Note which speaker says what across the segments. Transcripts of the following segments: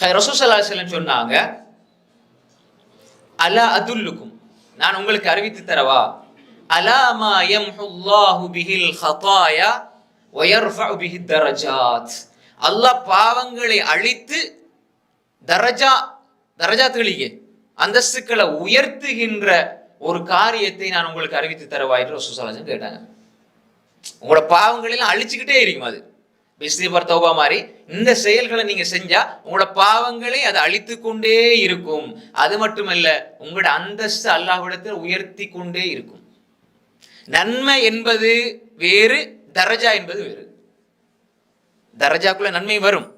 Speaker 1: ரசூசல்லா செல்லம் சொன்னாங்க அலா அதுல்லுக்கும்? நான் உங்களுக்கு அறிவித்து தரவா? அலாமா யம்ஹுல்லாஹு பிஹில் ஹதாயா வயர்ஃபஉ பிஹி தரஜாத். அல்லாஹ் பாவங்களை அழித்து தரஜா தரஜாத்துகளிಗೆ அந்தஸ்துக்களை உயர்த்துகின்ற ஒரு காரியத்தை நான் உங்களுக்கு அறிவித்து தரவா என்று ரசூசல்லாசன் கேட்டாங்க. உங்களோட பாவங்களை எல்லாம் அழிச்சுக்கிட்டே இருக்கும் அது. பிஸ்திபர் தௌபா மாதிரி இந்த செயல்களை நீங்க செஞ்சா உங்களோட பாவங்களை அது அழித்து கொண்டே இருக்கும். அது மட்டுமல்ல உங்களோட அந்தஸ்து அல்லாஹிடத்தில் உயர்த்தி கொண்டே இருக்கும். நன்மை என்பது வேறு தரஜா என்பது வேறு. தரஜாக்குள்ள நன்மை வரும்.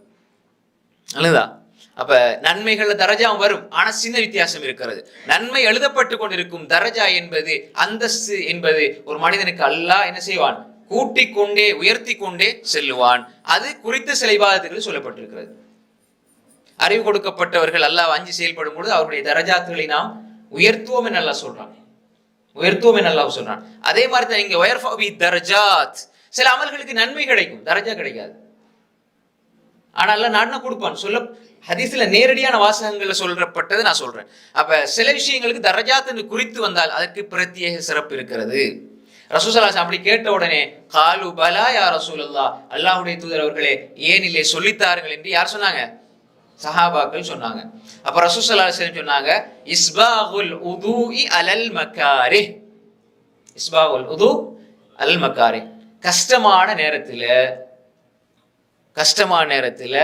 Speaker 1: அல்லதா அப்ப நன்மைகள்ல தரஜாவும் வரும். ஆனா சின்ன வித்தியாசம் இருக்கிறது. நன்மை எழுதப்பட்டு கொண்டிருக்கும் தரஜா என்பது அந்தஸ்து என்பது ஒரு மனிதனுக்கு அல்லாஹ் என்ன செய்வான்? கூட்டிக் கொண்டே உயர்த்தி கொண்டே செல்லுவான். அது குறித்த சில சொல்லப்பட்டிருக்கிறது. அறிவு கொடுக்கப்பட்டவர்கள் அல்லாஹ் அஞ்சு செயல்படும் பொழுது அவருடைய தரஜாத்துகளை நாம் உயர்த்துவோம் என்று அல்லாஹ் சொல்றான். உயர்த்துவோம் என்று அல்லாஹ் சொல்றான். அதே மாதிரி தான் இங்க உயர்ஃபி தரஜாத். சில அமல்களுக்கு நன்மை கிடைக்கும். தரஜா கிடைக்காது. ஆனா நான் நாடுனா கொடுப்பான். சொல்ல ஹதீஸ்ல நேரடியான வாசகங்கள்ல சொல்லப்பட்டது நான் சொல்றேன். அப்ப சில விஷயங்களுக்கு தரஜாத்துன்னு குறித்து வந்தால் அதற்கு பிரத்யேக சிறப்பு இருக்கிறது. ரசூசலாஸ் அப்படி கேட்ட உடனே காலு பலா யா ரசூலுல்லா அல்லாஹுடைய தூதர் அவர்களே ஏன் இல்லை சொல்லித்தாருங்கள் என்று யார் சொன்னாங்க? சஹாபாக்கள் சொன்னாங்க. அப்ப ரசூசல்லா சொன்னாங்க இஸ்பாகுல் உது அலல் மக்காரி இஸ்பாகுல் உது அலல் மக்காரி கஷ்டமான நேரத்துல கஷ்டமான நேரத்துல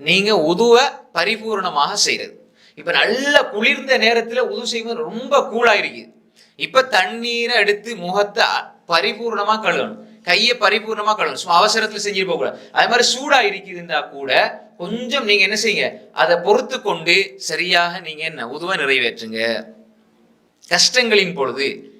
Speaker 1: நீங்க உதுவை பரிபூர்ணமாக செய்யறது. இப்ப நல்ல குளிர்ந்த நேரத்தில் உது செய்வது ரொம்ப கூலாயிருக்குது இப்ப தண்ணீரை எடுத்து முகத்தை அ- பரிபூர்ணமா கழுவணும். கையை பரிபூர்ணமா கழுவணும். சும்மா அவசரத்துல செஞ்சுட்டு போக கூடாது அது மாதிரி சூடா இருக்குதுன்னா கூட கொஞ்சம் நீங்க என்ன செய்யுங்க? அதை பொறுத்து கொண்டு சரியாக நீங்க என்ன? உதவ நிறைவேற்றுங்க. கஷ்டங்களின் பொழுது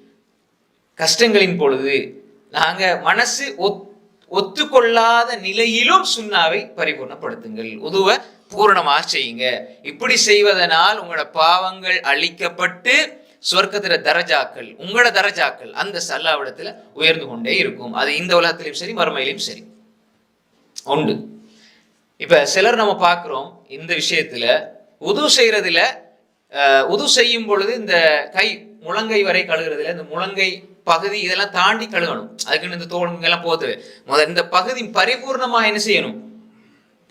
Speaker 1: கஷ்டங்களின் பொழுது நாங்க மனசு ஒத்- ஒத்துக்கொள்ளாத நிலையிலும் சுண்ணாவை பரிபூர்ணப்படுத்துங்கள். உதுவ பூரணமாக செய்யுங்க. இப்படி செய்வதனால் உங்களோட பாவங்கள் அழிக்கப்பட்டு சொர்க்கத்துல தரஜாக்கள் உங்களோட தரஜாக்கள் அந்த சல்லாவிடத்துல உயர்ந்து கொண்டே இருக்கும். அது இந்த உலகத்திலும் சரி மறுமையிலும் சரி. உண்டு. இப்ப சிலர் நம்ம பார்க்கிறோம் இந்த விஷயத்துல உது செய்யறதுல உது செய்யும் பொழுது இந்த கை முழங்கை வரை கழுகுறதுல இந்த முழங்கை பகுதி இதெல்லாம் தாண்டி கழுகணும் அதுக்குன்னு இந்த தோல் எல்லாம் போகுது. முதல் இந்த பகுதி பரிபூர்ணமா என்ன செய்யணும்?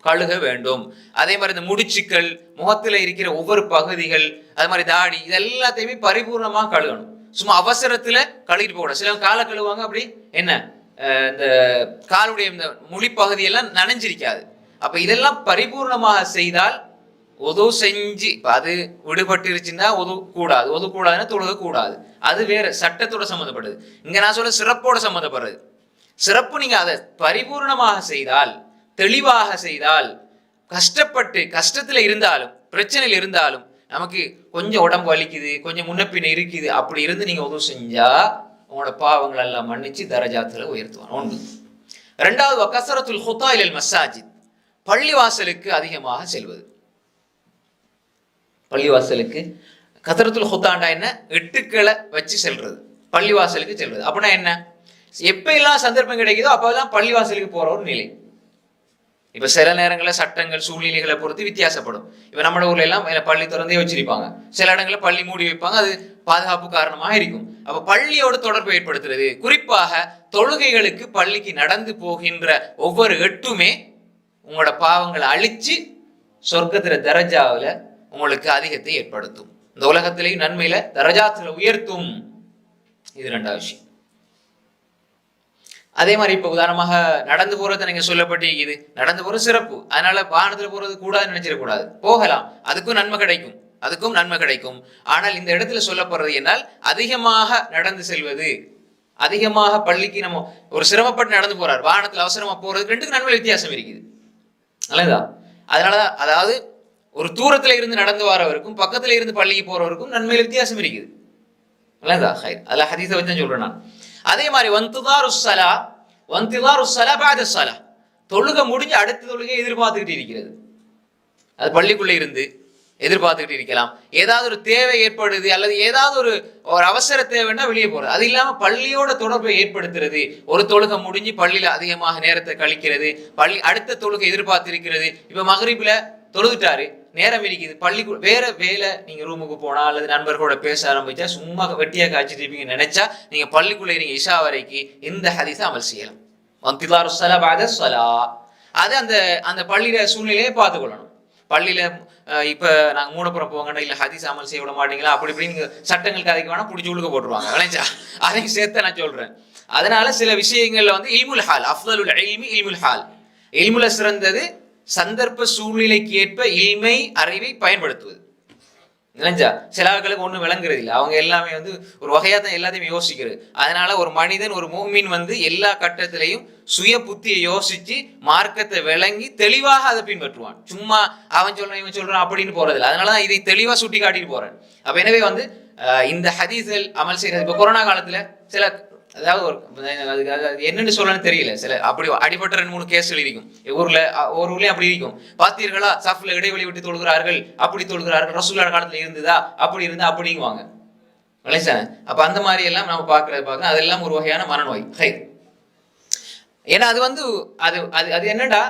Speaker 1: கழுக வேண்டும். அதே மாதிரி இந்த முடிச்சுக்கள் முகத்துல இருக்கிற ஒவ்வொரு பகுதிகள் அது மாதிரி தாடி இது எல்லாத்தையுமே பரிபூர்ணமா கழுகணும். சும்மா அவசரத்தில் கழுகிட்டு போகக்கூடாது. சில காலை கழுவுவாங்க அப்படி என்ன? இந்த காலுடைய இந்த முழிப்பகுதியெல்லாம் நனைஞ்சிருக்காது. அப்போ இதெல்லாம் பரிபூர்ணமாக செய்தால் உதவு செஞ்சு அது விடுபட்டுருச்சுன்னா உது கூடாது. உது கூடாதுன்னா தொழுக கூடாது. அது வேற சட்டத்தோட சம்மந்தப்படுது இங்கே நான் சொல்ல சிறப்போட சம்மந்தப்படுறது. சிறப்பு நீங்கள் அதை பரிபூர்ணமாக செய்தால் தெளிவாக செய்தால் கஷ்டப்பட்டு கஷ்டத்தில் இருந்தாலும் பிரச்சனையில் இருந்தாலும் நமக்கு கொஞ்சம் உடம்பு வலிக்குது கொஞ்சம் முன்ன இருக்குது அப்படி இருந்து நீங்கள் உதவு செஞ்சால் உங்களோட பாவங்கள் எல்லாம் மன்னிச்சு தரஜாத்தில் உயர்த்துவான். ஒன்று. ரெண்டாவது கசரத்துல் ஹுத்தா இல் மசாஜித். பள்ளிவாசலுக்கு அதிகமாக செல்வது. பள்ளிவாசலுக்கு. கசரத்துல் ஹுத்தாண்டா என்ன? எட்டுக்களை வச்சு செல்றது. பள்ளிவாசலுக்கு செல்வது. அப்படின்னா என்ன? எப்பெல்லாம் சந்தர்ப்பம் கிடைக்குதோ அப்போதான் பள்ளிவாசலுக்கு போகிற ஒரு நிலை. இப்ப சில நேரங்களில் சட்டங்கள் சூழ்நிலைகளை பொறுத்து வித்தியாசப்படும். இப்ப நம்ம ஊர்ல எல்லாம் பள்ளி திறந்தே வச்சிருப்பாங்க. சில இடங்களில் பள்ளி மூடி வைப்பாங்க அது பாதுகாப்பு காரணமாக இருக்கும். அப்ப பள்ளியோட தொடர்பு ஏற்படுத்துறது குறிப்பாக தொழுகைகளுக்கு பள்ளிக்கு நடந்து போகின்ற ஒவ்வொரு எட்டுமே உங்களோட பாவங்களை அழிச்சு சொர்க்கத்துல தரஜாவில் உங்களுக்கு அதிகத்தை ஏற்படுத்தும். இந்த உலகத்திலையும் நன்மையில தரஜாத்துல உயர்த்தும். இது ரெண்டாவது விஷயம். அதே மாதிரி இப்போ உதாரணமாக நடந்து போறது நீங்க சொல்லப்பட்டிருக்குது. நடந்து போறது சிறப்பு. அதனால வாகனத்துல போறது கூடாதுன்னு நினைச்சிடக்கூடாது. போகலாம். அதுக்கும் நன்மை கிடைக்கும். அதுக்கும் நன்மை கிடைக்கும். ஆனால் இந்த இடத்துல சொல்லப்படுறது என்னால் அதிகமாக நடந்து செல்வது அதிகமாக பள்ளிக்கு நம்ம ஒரு சிரமப்பட்டு நடந்து போறார். வாகனத்தில் அவசரமா போறதுக்கு ரெண்டுக்கும் நன்மை வித்தியாசம் இருக்குது. நல்லதா? அதனாலதான் அதாவது ஒரு தூரத்துல இருந்து நடந்து வரவருக்கும் பக்கத்துல இருந்து பள்ளிக்கு போறவருக்கும் நன்மையில் வித்தியாசம் இருக்குது. நல்லதா? ஹைர் அதில் ஹதீஸை வச்சு சொல்றேன் நான். அதே மாதிரி வந்துதாரு சலா வந்திதாரு சலா பாத சலா தொழுகை முடிஞ்சு அடுத்த தொழுகை எதிர்பார்த்துக்கிட்டு இருக்கிறது. அது பள்ளிக்குள்ளே இருந்து எதிர்பார்த்துக்கிட்டு இருக்கலாம். ஏதாவது ஒரு தேவை ஏற்படுது அல்லது ஏதாவது ஒரு ஒரு அவசர தேவைன்னா வெளியே போகிறது அது இல்லாமல் பள்ளியோட தொடர்பை ஏற்படுத்துறது. ஒரு தொழுகை முடிஞ்சு பள்ளியில் அதிகமாக நேரத்தை கழிக்கிறது. பள்ளி அடுத்த தொழுகை எதிர்பார்த்து இருக்கிறது இப்போ மகரிப்பில் தொழுதுட்டாரு. நேரம் இருக்குது பள்ளி வேற வேலை நீங்க ரூமுக்கு போனா அல்லது நண்பர்களோட பேச ஆரம்பிச்சா சும்மா வெட்டியா காய்ச்சிட்டு இருப்பீங்க நினைச்சா நீங்க பள்ளிக்குள்ளே நீங்க இஷா வரைக்கும் இந்த ஹதீஸை அமல் செய்யலாம். வந்திலாரு ஸலா பஅத அது அந்த அந்த பள்ளியில சூழ்நிலையை பார்த்துக்கொள்ளணும். பள்ளியில இப்போ இப்ப நாங்க மூடப்புறம் போங்கடா இல்ல ஹதீஸ் அமல் செய்ய விட மாட்டீங்களா அப்படி இப்படின்னு சட்டங்கள் கதைக்கு வேணா பிடிச்சி உழுக்க போட்டுருவாங்க. விளைஞ்சா அதையும் சேர்த்து நான் சொல்றேன். அதனால சில விஷயங்கள்ல வந்து இல்முல் ஹால் அஃதலுல் இல்மி இல்முல் ஹால் இல்முல சிறந்தது சந்தர்ப்ப சூழ்நிலைக்கு ஏற்ப இல்மை அறிவை பயன்படுத்துவது. நினைஞ்சா சில ஆட்களுக்கு ஒன்றும் விளங்குறது இல்லை அவங்க எல்லாமே வந்து ஒரு வகையாக தான் எல்லாத்தையும் யோசிக்கிறது. அதனால ஒரு மனிதன் ஒரு மூமின் வந்து எல்லா கட்டத்திலையும் சுய புத்தியை யோசிச்சு மார்க்கத்தை விளங்கி தெளிவாக அதை பின்பற்றுவான். சும்மா அவன் சொல்றான் இவன் சொல்றான் அப்படின்னு போறதில்லை. அதனால தான் இதை தெளிவாக சுட்டி காட்டிட்டு போறேன். அப்போ எனவே வந்து இந்த ஹதீஸ்கள் அமல் செய்யறது இப்போ கொரோனா காலத்துல சில அதாவது ஒரு அதுக்கு அது என்னன்னு சொல்லணும்னு தெரியல. சில அப்படி அடிபட்ட ரெண்டு மூணு கேஸ்கள் இருக்கும் ஊர்ல ஒரு ஊர்லயும் அப்படி இருக்கும். பார்த்தீர்களா? சஃப்ல இடைவெளி விட்டு தொழுகிறார்கள். அப்படி தொழுகிறார்கள். ரசூல்லா காலத்துல இருந்ததா? அப்படி இருந்தா அப்படிங்குவாங்க. விளைச்சானே அப்ப அந்த மாதிரி எல்லாம் நம்ம பார்க்கறது பார்க்கலாம் அதெல்லாம் ஒரு வகையான மனநோய். ஹை. ஏன்னா அது வந்து அது அது அது என்னடா?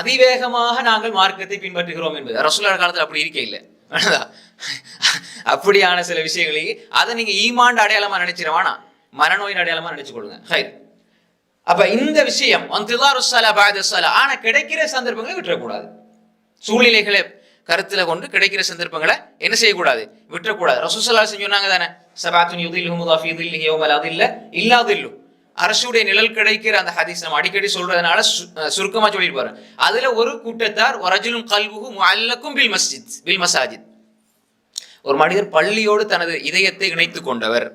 Speaker 1: அதிவேகமாக நாங்கள் மார்க்கத்தை பின்பற்றுகிறோம் என்பது. ரசூல்லா காலத்துல அப்படி இருக்கே இல்லை. அப்படியான சில விஷயங்களை அதை நீங்க ஈமாண்டு அடையாளமா நினைச்சிட வேணாம் மனநோயின் அடையாளமா நினைச்சு கொடுங்க ஹை அப்ப இந்த விஷயம் ஆனா கிடைக்கிற சந்தர்ப்பங்களை விட்டுறக்கூடாது. சூழ்நிலைகளை கருத்துல கொண்டு கிடைக்கிற சந்தர்ப்பங்களை என்ன செய்யக்கூடாது? விட்டுறக்கூடாது. ரசூசல்லா சொன்னாங்க தானே சபாத்துன் யுதில்ஹுமுல்லா ஃபீ தில்லிஹி யௌமல் அரசுடைய நிழல் கிடைக்கிற அந்த ஹதீஸ் நம்ம அடிக்கடி சொல்றதுனால சு- சுருக்கமா சொல்லிட்டு அதுல ஒரு கூட்டத்தார் ஒரஜிலும் கல்வுகும் அல்லக்கும் பில் மஸ்ஜித் பில் மசாஜித். ஒரு மனிதர் பள்ளியோடு தனது இதயத்தை இணைத்துக் கொண்டவர்.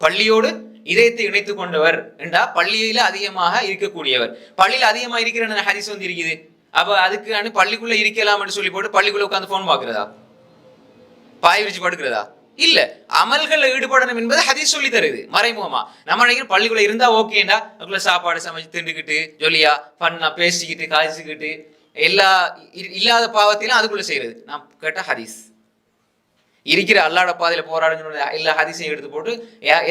Speaker 1: பள்ளியோடு இதயத்தை இணைத்துக் கொண்டவர் என்றா பள்ளியில அதிகமாக இருக்கக்கூடியவர். பள்ளியில அதிகமாக இருக்கிற ஹரிஸ் வந்து இருக்குது. அப்ப அதுக்கு பள்ளிக்குள்ள இருக்கலாம்னு சொல்லி போட்டு பள்ளிக்குள்ள உட்காந்து போன் பாக்குறதா பாய் விரிச்சு படுக்கிறதா? இல்ல. அமல்கள்ல ஈடுபடணும் என்பது ஹதீஸ் சொல்லி தருது. மறைமுகமா. நம்ம நினைக்கிற பள்ளிக்குள்ள இருந்தா ஓகேண்டா அதுக்குள்ள சாப்பாடு சமைச்சு திண்டுக்கிட்டு ஜொலியா பண்ணா பேசிக்கிட்டு காய்ச்சிக்கிட்டு எல்லா இல்லாத பாவத்திலும் அதுக்குள்ள செய்யறது நான் கேட்ட ஹதீஸ். இருக்கிற அல்லாட பாதையில போராடுங்க எல்லா ஹதிசையும் எடுத்து போட்டு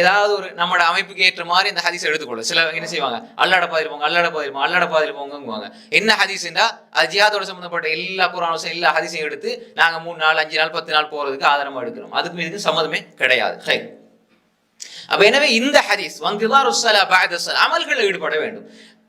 Speaker 1: ஏதாவது ஒரு நம்மளோட அமைப்புக்கு ஏற்ற மாதிரி இந்த ஹதிசை எடுத்துக்கொள்ளும். சில என்ன செய்வாங்க? அல்லாட பாதையில் போங்க அல்லாட பாதையில் போங்க அல்லாட பாதையில் போங்கங்குவாங்க. என்ன ஹதீஸ்னா அது ஜியாதோட சம்மந்தப்பட்ட எல்லா குரானும் எல்லா ஹதிசையும் எடுத்து நாங்க மூணு நாள் அஞ்சு நாள் பத்து நாள் போறதுக்கு ஆதாரமா எடுக்கிறோம். அதுக்கும் இதுக்கும் சம்மதமே கிடையாது. ஹை. அப்ப எனவே இந்த ஹதீஸ் வந்து அமல்களில் ஈடுபட வேண்டும்.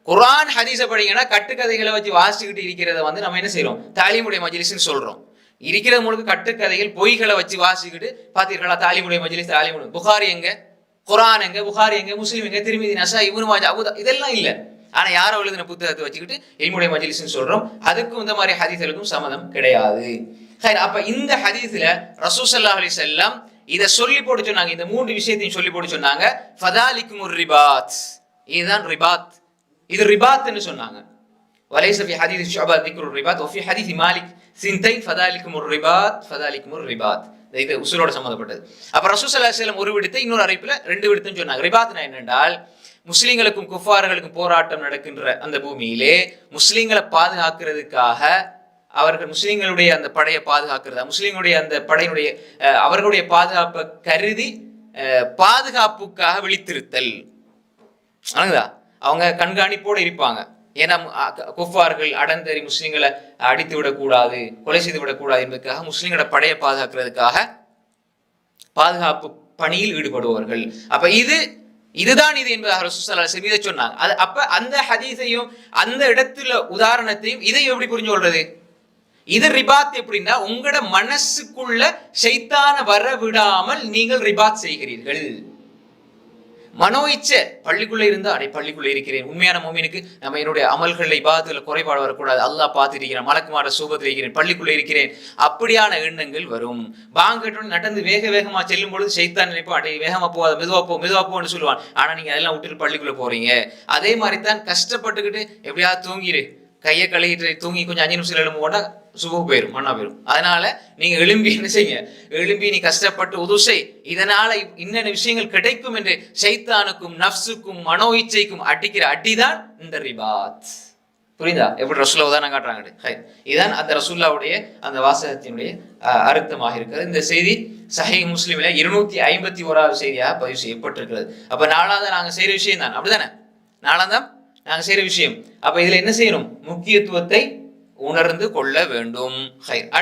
Speaker 1: குரான் ஹதீஸை படிங்கன்னா கட்டுக்கதைகளை வச்சு வாசிச்சுக்கிட்டு இருக்கிறத வந்து நம்ம என்ன செய்யறோம் தாலிமுடைய மஜிலிஸ்ன்னு சொல்றோம். இருக்கிறது முழுக்க கட்டுக்கதைகள் பொய்களை வச்சு வாசிக்கிட்டு பார்த்தீர்களா தாலிமுடைய மஜிலிஸ் தாலிமுடைய புகாரி எங்க? குரான் எங்க? புகாரி எங்க? முஸ்லீம் எங்க? திருமதி நசா இவனு மாஜா அபுதா இதெல்லாம் இல்ல. ஆனா யாரோ எழுதின புத்தகத்தை வச்சுக்கிட்டு எல்முடைய மஜ்லிஸ்னு சொல்றோம். அதுக்கும் இந்த மாதிரி ஹதீஸ்களுக்கும் சம்மதம் கிடையாது. அப்ப இந்த ஹதீஸ்ல ரசூசல்லா அலி செல்லம் இதை சொல்லி போட்டு சொன்னாங்க. இந்த மூன்று விஷயத்தையும் சொல்லி போட்டு சொன்னாங்க. ஃபதாலிக்கும் ஒரு ரிபாத். இதுதான் ரிபாத். இது ரிபாத்னு சொன்னாங்க. وليس في حديث شعبة ذكر الرباط وفي حديث مالك سنتين فذلكم الرباط فذلكم الرباط இது உசுரோட சம்மந்தப்பட்டது அப்ப ரசூசல்லா செல்லம் ஒரு விடுத்து இன்னொரு அறிப்புல ரெண்டு விடுத்துன்னு சொன்னாங்க ரிபாத்னா என்னென்றால் முஸ்லிம்களுக்கும் குஃபார்களுக்கும் போராட்டம் நடக்கின்ற அந்த பூமியிலே முஸ்லிம்களை பாதுகாக்கிறதுக்காக அவர்கள் முஸ்லிம்களுடைய அந்த படையை பாதுகாக்கிறதா முஸ்லிம்களுடைய அந்த படையினுடைய அஹ், அவர்களுடைய பாதுகாப்பை கருதி அஹ், பாதுகாப்புக்காக விழித்திருத்தல் வணங்குதா அவங்க கண்காணிப்போடு இருப்பாங்க ஏன்னா குஃபார்கள் அடந்தறி முஸ்லீம்களை அடித்து விடக்கூடாது கொலை செய்து விடக்கூடாது என்பதற்காக முஸ்லீம்களோட படையை பாதுகாக்கிறதுக்காக பாதுகாப்பு பணியில் ஈடுபடுவார்கள் அப்ப இது இதுதான் இது என்பதாக ரசூலுல்லாஹி இதை சொன்னாங்க. அது அப்ப அந்த ஹதீஸையும் அந்த இடத்துல உதாரணத்தையும் இதையும் எப்படி புரிஞ்சு கொள்றது? இது ரிபாத் எப்படின்னா உங்களோட மனசுக்குள்ள சைத்தான வர விடாமல் நீங்கள் ரிபாத் செய்கிறீர்கள். மனோ இச்ச பள்ளிக்குள்ளே இருந்தா அடே பள்ளிக்குள்ளே இருக்கிறேன். உண்மையான மோமினுக்கு நம்ம என்னுடைய அமல்களை பாதத்தில் குறைபாடு வரக்கூடாது. அல்லாஹ் பார்த்துருக்கிறேன். மலக்குமார சூபத்தில் இருக்கிறேன். பள்ளிக்குள்ளே இருக்கிறேன். அப்படியான எண்ணங்கள் வரும். பாங்கட்டோன்னு நடந்து வேக வேகமா செல்லும் பொழுது செய்தான் நினைப்போம் அடை வேகமா போகாத மெதுவாக போ மெதுவாக போன்னு சொல்லுவான். ஆனா நீங்க அதெல்லாம் விட்டுட்டு பள்ளிக்குள்ளே போறீங்க. அதே மாதிரி தான் கஷ்டப்பட்டுக்கிட்டு எப்படியாவது தூங்கிரு. கையை கழுவிட்டு தூங்கி கொஞ்சம் அஞ்சு நிமிஷம் எழும்பு போட்டா சுபு போயிடும் மண்ணா போயிடும் அதனால நீங்க எழும்பி என்ன செய்யுங்க? எழும்பி நீ கஷ்டப்பட்டு உதுசை இதனால இன்னென்ன விஷயங்கள் கிடைக்கும் என்று சைத்தானுக்கும் நஃப்ஸுக்கும் மனோ இச்சைக்கும் அடிக்கிற அடிதான் இந்த ரிபாத். புரியுதா? எப்படி ரசூல்லா உதாரணம் காட்டுறாங்க இதுதான் அந்த ரசூல்லாவுடைய அந்த வாசகத்தினுடைய அஹ், அர்த்தமாக இருக்கிறது. இந்த செய்தி சஹி முஸ்லீம்ல இருநூத்தி ஐம்பத்தி ஓராவது செய்தியாக பதிவு செய்யப்பட்டிருக்கிறது. அப்ப நாலாவது நாங்க செய்யற விஷயம் தான் அப்படிதானே? நாலாந்தம் நாங்க செய்யற விஷயம். அப்ப இதுல என்ன செய்யணும்? முக்கியத்துவத்தை உணர்ந்து கொள்ள வேண்டும். அடுத்து